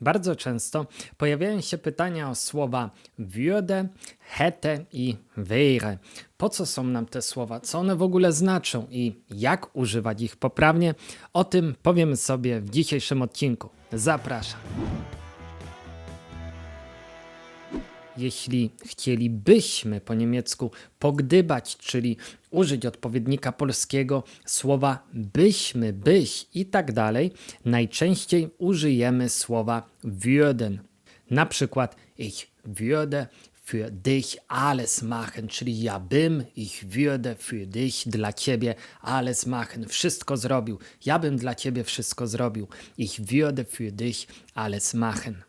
Bardzo często pojawiają się pytania o słowa würde, hätte i wäre. Po co są nam te słowa? Co one w ogóle znaczą i jak używać ich poprawnie? O tym powiemy sobie w dzisiejszym odcinku. Zapraszam. Jeśli chcielibyśmy po niemiecku pogdybać, czyli użyć odpowiednika polskiego słowa byśmy, byś i tak dalej, najczęściej użyjemy słowa würden. Na przykład ich würde für dich alles machen, czyli ja bym, ich würde für dich, dla ciebie alles machen, wszystko zrobił. Ja bym dla ciebie wszystko zrobił. Ich würde für dich alles machen.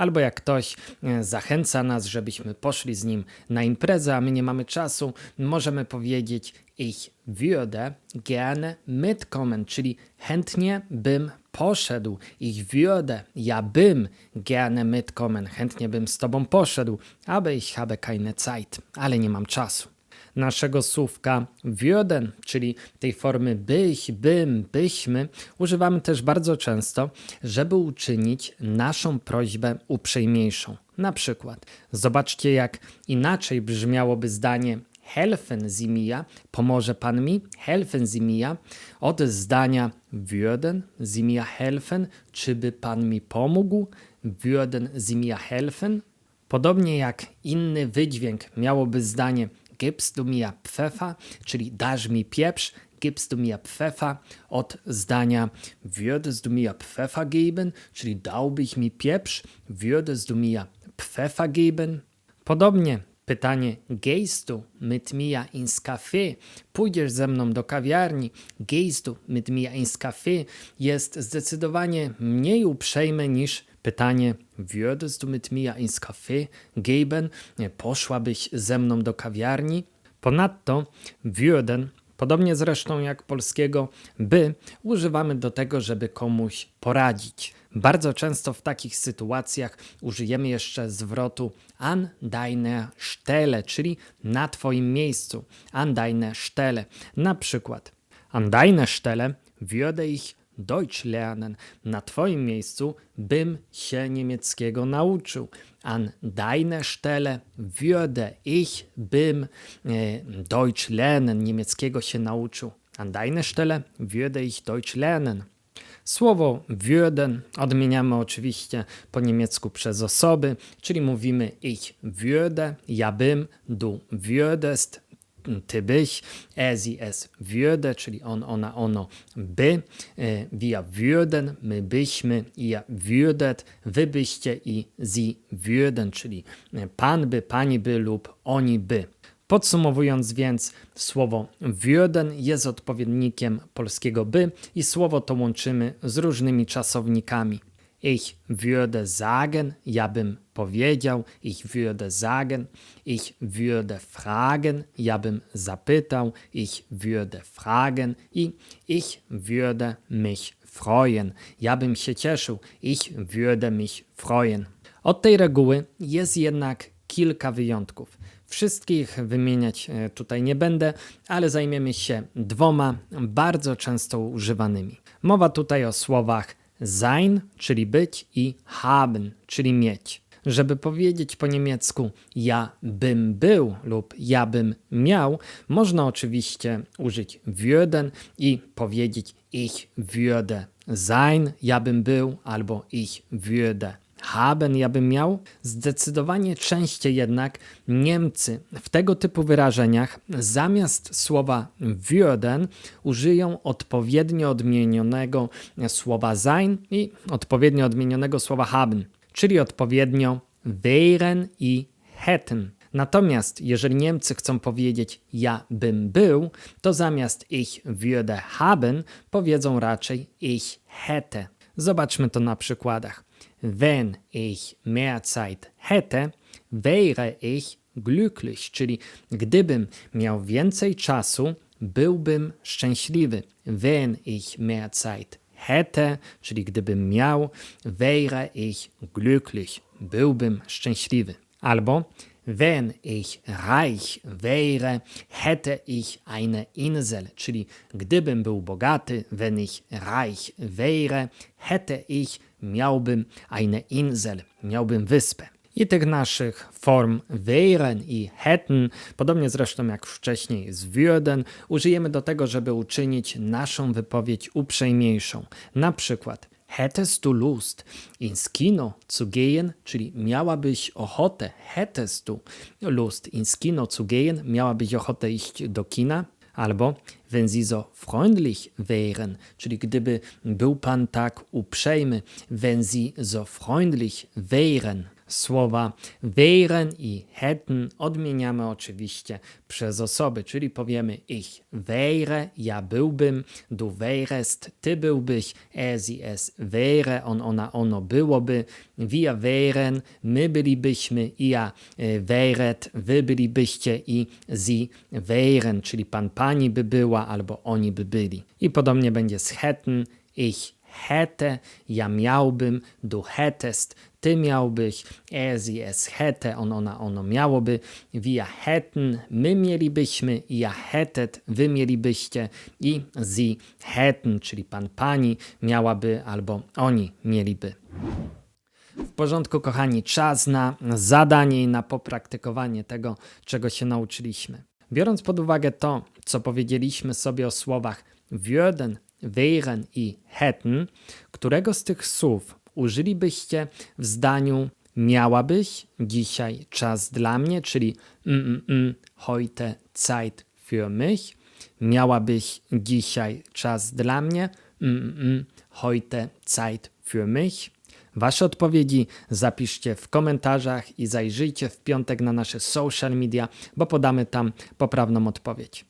Albo jak ktoś e, zachęca nas, żebyśmy poszli z nim na imprezę, a my nie mamy czasu, możemy powiedzieć ich würde gerne mitkommen, czyli chętnie bym poszedł. Ich würde, ja bym gerne mitkommen, chętnie bym z tobą poszedł, aber ich habe keine Zeit, ale nie mam czasu naszego słówka würden, czyli tej formy bych, bym, byśmy, używamy też bardzo często, żeby uczynić naszą prośbę uprzejmniejszą. Na przykład, zobaczcie, jak inaczej brzmiałoby zdanie helfen Sie mir, pomoże Pan mi, helfen Sie mir, od zdania würden Sie mir helfen, czy by Pan mi pomógł, würden Sie mir helfen. Podobnie jak inny wydźwięk miałoby zdanie gibst du mir Pfeffer, czyli dasz mi pieprz, gibst du mir Pfeffer, od zdania würdest du mir Pfeffer geben, czyli dałbyś mi pieprz, würdest du mir Pfeffer geben. Podobnie pytanie gehst du mit mir ins Café, pójdziesz ze mną do kawiarni, gehst du mit mir ins Café jest zdecydowanie mniej uprzejme niż pytanie würdest du mit mir ins Café geben, poszłabyś ze mną do kawiarni. Ponadto würden Podobnie zresztą jak polskiego by, używamy do tego, żeby komuś poradzić. Bardzo często w takich sytuacjach użyjemy jeszcze zwrotu an deiner Stelle, czyli na Twoim miejscu. An deiner Stelle. Na przykład an deiner Stelle würde ich Deutsch lernen. Na Twoim miejscu bym się niemieckiego nauczył. An deiner Stelle würde ich bym e, Deutsch lernen. Niemieckiego się nauczył. An deiner Stelle würde ich Deutsch lernen. Słowo würden odmieniamy oczywiście po niemiecku przez osoby, czyli mówimy ich würde, ja bym, du würdest, ty byś, er, sie, es würde, czyli on, ona, ono by, e, wir würden, my byśmy, ihr würdet, wy byście i sie würden, czyli pan by, pani by lub oni by. Podsumowując więc, słowo würden jest odpowiednikiem polskiego by i słowo to łączymy z różnymi czasownikami. Ich würde sagen, ja bym powiedział, ich würde sagen, ich würde fragen, ja bym zapytał, ich würde fragen i ich würde mich freuen, ja bym się cieszył, ich würde mich freuen. Od tej reguły jest jednak kilka wyjątków. Wszystkich wymieniać e, tutaj nie będę, ale zajmiemy się dwoma bardzo często używanymi. Mowa tutaj o słowach sein, czyli być, i haben, czyli mieć. Żeby powiedzieć po niemiecku ja bym był lub ja bym miał, można oczywiście użyć würden i powiedzieć ich würde sein, ja bym był, albo ich würde haben ja bym miał. Zdecydowanie częściej jednak Niemcy w tego typu wyrażeniach zamiast słowa würden użyją odpowiednio odmienionego słowa sein i odpowiednio odmienionego słowa haben, czyli odpowiednio wären i hätten. Natomiast jeżeli Niemcy chcą powiedzieć ja bym był, to zamiast ich würde haben powiedzą raczej ich hätte. Zobaczmy to na przykładach. Wenn ich mehr Zeit hätte, wäre ich glücklich, czyli gdybym miał więcej czasu, byłbym szczęśliwy. Wenn ich mehr Zeit hätte, czyli gdybym miał, wäre ich glücklich, byłbym szczęśliwy. Albo Wenn ich reich wäre, hätte ich eine Insel, czyli gdybym był bogaty, wenn ich reich wäre, hätte ich miałbym eine Insel, miałbym wyspę. I tych naszych form wären i hätten, podobnie zresztą jak wcześniej z würden, użyjemy do tego, żeby uczynić naszą wypowiedź uprzejmiejszą. Na przykład Hättest du Lust ins Kino zu gehen? Czyli miałabyś ochotę, hättest du Lust ins Kino zu gehen? Miałabyś ochotę iść do kina? Albo wenn sie so freundlich wären, czyli gdyby był pan tak uprzejmy, wenn sie so freundlich wären. Słowa wären i hätten odmieniamy oczywiście przez osoby, czyli powiemy ich wäre, ja byłbym, du wärest, ty byłbyś, er, sie, es wäre, on, ona, ono byłoby, wir wären, my bylibyśmy, ihr e, wäret, wy bylibyście i sie wären, czyli pan, pani by była albo oni by byli. I podobnie będzie z hätten, ich hätte, ja miałbym, du hättest, ty miałbyś, er, sie, es hätte, on, ona, ono miałoby, wir hätten, my mielibyśmy, ihr hättet, wy mielibyście i sie hätten, czyli pan, pani miałaby albo oni mieliby. W porządku, kochani, czas na zadanie i na popraktykowanie tego, czego się nauczyliśmy. Biorąc pod uwagę to, co powiedzieliśmy sobie o słowach würden, wären i hätten, którego z tych słów użylibyście w zdaniu miałabyś dzisiaj czas dla mnie, czyli mm, mm, mm, heute Zeit für mich, miałabyś dzisiaj czas dla mnie, mm, mm, mm, heute Zeit für mich. Wasze odpowiedzi zapiszcie w komentarzach i zajrzyjcie w piątek na nasze social media, bo podamy tam poprawną odpowiedź.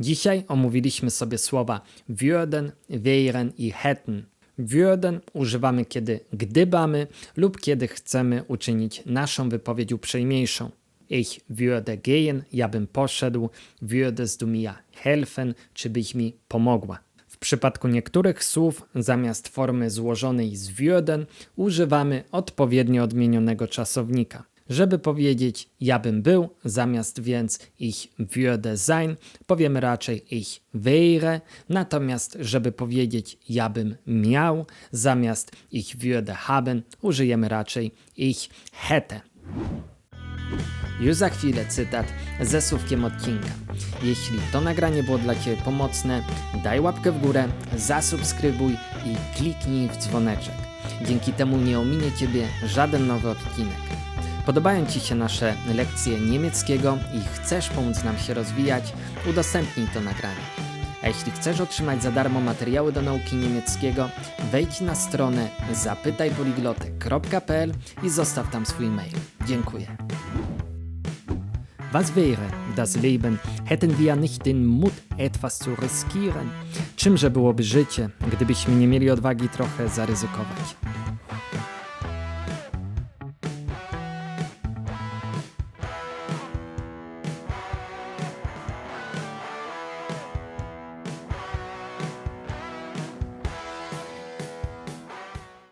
Dzisiaj omówiliśmy sobie słowa würden, wären i hätten. Würden używamy kiedy gdybamy lub kiedy chcemy uczynić naszą wypowiedź uprzejmiejszą. Ich würde gehen, ja bym poszedł, würdest du mir helfen, czy byś mi pomogła. W przypadku niektórych słów zamiast formy złożonej z würden używamy odpowiednio odmienionego czasownika. Żeby powiedzieć ja bym był, zamiast więc ich würde sein, powiemy raczej ich wäre, natomiast żeby powiedzieć ja bym miał, zamiast ich würde haben, użyjemy raczej ich hätte. Już za chwilę cytat ze słówkiem odcinka. Jeśli to nagranie było dla Ciebie pomocne, daj łapkę w górę, zasubskrybuj i kliknij w dzwoneczek. Dzięki temu nie ominie Ciebie żaden nowy odcinek. Podobają Ci się nasze lekcje niemieckiego i chcesz pomóc nam się rozwijać, udostępnij to nagranie. A jeśli chcesz otrzymać za darmo materiały do nauki niemieckiego, wejdź na stronę zapytajpoligloty.pl i zostaw tam swój mail. Dziękuję. Was wäre das Leben, hätten wir nicht den Mut, etwas zu riskieren? Czymże byłoby życie, gdybyśmy nie mieli odwagi trochę zaryzykować?